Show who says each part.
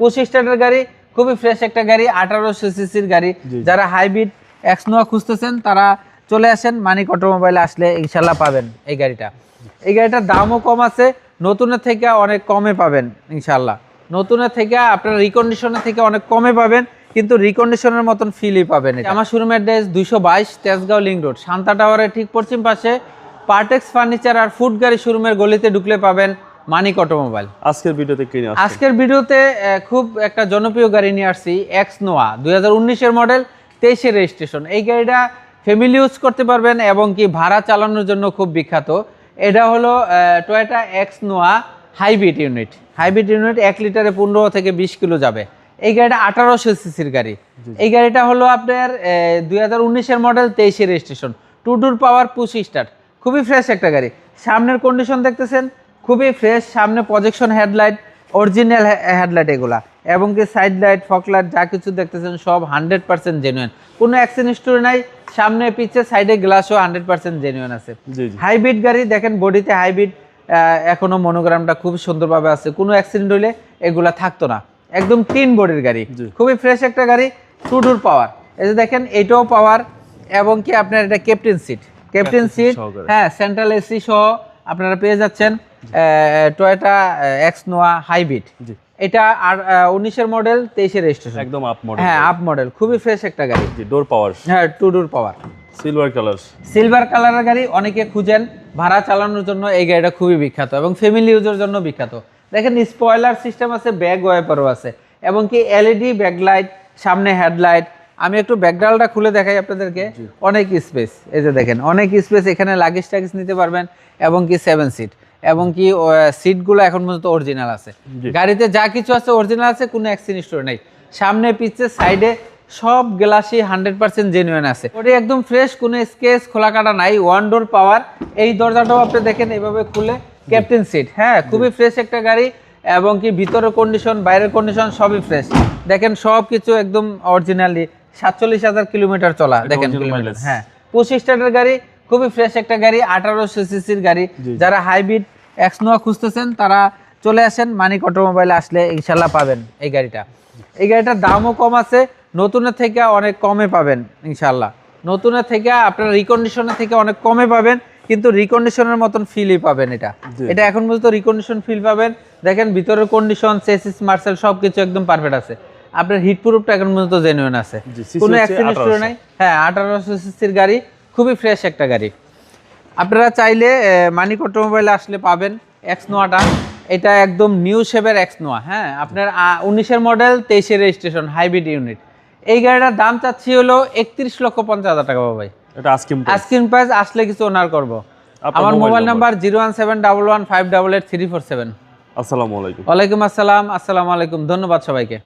Speaker 1: Push স্টার্টের গাড়ি খুবই fresh একটা গাড়ি আঠারোশো সিসির গাড়ি। যারা হাইব্রিড এক্স নোয়া খুঁজতেছেন তারা চলে আসেন মানিক অটোমোবাইলে আসলে ইনশাল্লাহ পাবেন এই গাড়িটা। এই গাড়িটার দামও কম আছে নতুনের থেকে অনেক কমে পাবেন ইনশাল্লাহ। নতুনের থেকে আপনার রিকন্ডিশনের থেকে অনেক কমে পাবেন কিন্তু রিকন্ডিশনের মতন ফিলই পাবেন আমার শোরুম অ্যাড্রেস দুইশো বাইশ তেজগাঁও লিঙ্ক রোড শান্তা টাওয়ারের ঠিক পশ্চিম পাশে পার্টেক্স ফার্নিচার আর ফুড গাড়ি শোরুমের গলিতে ঢুকলে পাবেন মানিক অটোমোবাইল।
Speaker 2: আজকের ভিডিওতে কিনে আসছেন?
Speaker 1: আজকের ভিডিওতে খুব একটা জনপ্রিয় গাড়ি নিয়ে আসছি এক্স নোয়া দুই হাজার উনিশের মডেল তেইশের রেজিস্ট্রেশন এই গাড়িটা ফ্যামিলি ইউজ করতে পারবেন এবং কি ভাড়া চালানোর জন্য খুব বিখ্যাত। এটা হলো Toyota X Noah hybrid unit hybrid unit এক লিটারে পনেরো থেকে বিশ কিলো যাবে। এই গাড়িটা আঠারোশো সিসির গাড়ি। এই গাড়িটা হলো আপনার দুই হাজার উনিশের মডেল তেইশের রেজিস্ট্রেশন টু টুর পাওয়ার পুশ স্টার্ট খুবই ফ্রেশ একটা গাড়ি। সামনের কন্ডিশন দেখতেছেন খুবই ফ্রেশ সামনে প্রজেকশন হেডলাইট অরিজিনাল হেডলাইট এগুলা। এবং কি সাইড লাইট ফকলাইট যা কিছু দেখতেছেন সব হান্ড্রেড পার্সেন্ট জেনুইন কোনো অ্যাক্সিডেন্ট স্টোরি নাই সামনে পিছে সাইডে গ্লাসও হান্ড্রেড পার্সেন্ট জেনুইন আছে। হাইব্রিড গাড়ি দেখেন বডিতে হাইব্রিড এখনও মনোগ্রামটা খুব সুন্দরভাবে আছে। কোনো অ্যাক্সিডেন্ট হইলে এগুলা থাকতো না। একদম তিন বডির গাড়ি। খুবই ফ্রেশ একটা গাড়ি টু টুর পাওয়ার এই যে দেখেন এটাও পাওয়ার এবং কি আপনার এটা ক্যাপ্টেন সিট ক্যাপ্টেন সিট হ্যাঁ সেন্ট্রাল এসি সহ আপনারা পেয়ে যাচ্ছেন। টয়োটা এক্স নোয়া হাইব্রিড এটা আর উনিশের মডেল তেইশের রেজিস্ট্রেশন
Speaker 2: একদম আপ মডেল
Speaker 1: হ্যাঁ আপ মডেল খুবই ফ্রেশ একটা গাড়ি।
Speaker 2: জি ডোর পাওয়ার
Speaker 1: হ্যাঁ two door power
Speaker 2: silver colour
Speaker 1: silver কালারের গাড়ি অনেকে খুঁজেন ভাড়া চালানোর জন্য এই গাড়িটা খুবই বিখ্যাত এবং ফ্যামিলি ইউজের জন্য বিখ্যাত। দেখেন স্পয়লার সিস্টেম আছে ব্যাগ ওয়াইপারও আছে এবং কি এলইডি ব্যাকলাইট সামনে হেডলাইট আমি একটু ব্যাকগ্রাউন্ডটা খুলে দেখাই আপনাদেরকে। অনেক স্পেস এই যে দেখেন অনেক স্পেস এখানে লাগেজ টাগেজ নিতে পারবেন এবং কি সেভেন সিট এবং কি সিটগুলো এখন পর্যন্ত অরিজিনাল আছে। গাড়িতে যা কিছু আছে অরিজিনাল আছে কোনো অ্যাক্সিডেন্ট স্টোরি নেই। সামনে পিছে সাইডে সব গ্লাসই হান্ড্রেড পার্সেন্ট জেনুইন আছে। ওটি একদম ফ্রেশ কোনো স্কেচ খোলা কাটা নাই। ওয়ান ডোর পাওয়ার এই দরজাটাও আপনি দেখেন এইভাবে খুলে ক্যাপ্টেন সিট হ্যাঁ খুবই ফ্রেশ একটা গাড়ি এবং কি ভিতরের কন্ডিশন বাইরের কন্ডিশন সবই ফ্রেশ দেখেন সব কিছু একদম অরিজিনালি সাতচল্লিশ হাজার কিলোমিটার চলা দেখেন। হ্যাঁ পঁচিশ স্টার্টের গাড়ি খুবই ফ্রেশ একটা গাড়ি আঠারোশো সিসির গাড়ি। যারা হাইব্রিড এক্স নোয়া খুঁজতেছেন তারা চলে আসেন মানিক অটোমোবাইল আসলে ইনশাল্লাহ পাবেন এই গাড়িটা। এই গাড়িটার দামও কম আছে নতুনের থেকে অনেক কমে পাবেন ইনশাল্লাহ নতুনের থেকে আপনার রিকন্ডিশনের থেকে অনেক কমে পাবেন কিন্তু রিকন্ডিশনের মতন ফিলই পাবেন এটা। এটা এখন পর্যন্ত রিকন্ডিশন ফিল পাবেন। দেখেন ভিতরের কন্ডিশন চেসিস মার্সেল সব কিছু একদম পারফেক্ট আছে। আপনার হিট প্রুফটা এখন পর্যন্ত জেনুইন আছে। কোনো অ্যাক্সিডেন্ট
Speaker 2: 1800
Speaker 1: নাই। হ্যাঁ আঠারোশো সিসির গাড়ি খুবই ফ্রেশ একটা গাড়ি। আপনারা চাইলে মানিক অটোমোবাইলে আসলে পাবেন এক্স নোয়াটা এটা একদম নিউ শেপের এক্স নোয়া হ্যাঁ? আপনার উনিশের মডেল তেইশের রেজিস্ট্রেশন হাইব্রিড ইউনিট এই গাড়িটার দাম চাচ্ছি হলো একত্রিশ লক্ষ পঞ্চাশ হাজার টাকা ভাই।
Speaker 2: এটা
Speaker 1: আস্কিন প্রাইস আসলে কিছু ওনার করব। আমার mobile? Number zero one seven double one five double eight three four seven
Speaker 2: আসসালামু আলাইকুম।
Speaker 1: ওয়ালাইকুম আসসালাম আসসালামু আলাইকুম ধন্যবাদ সবাইকে।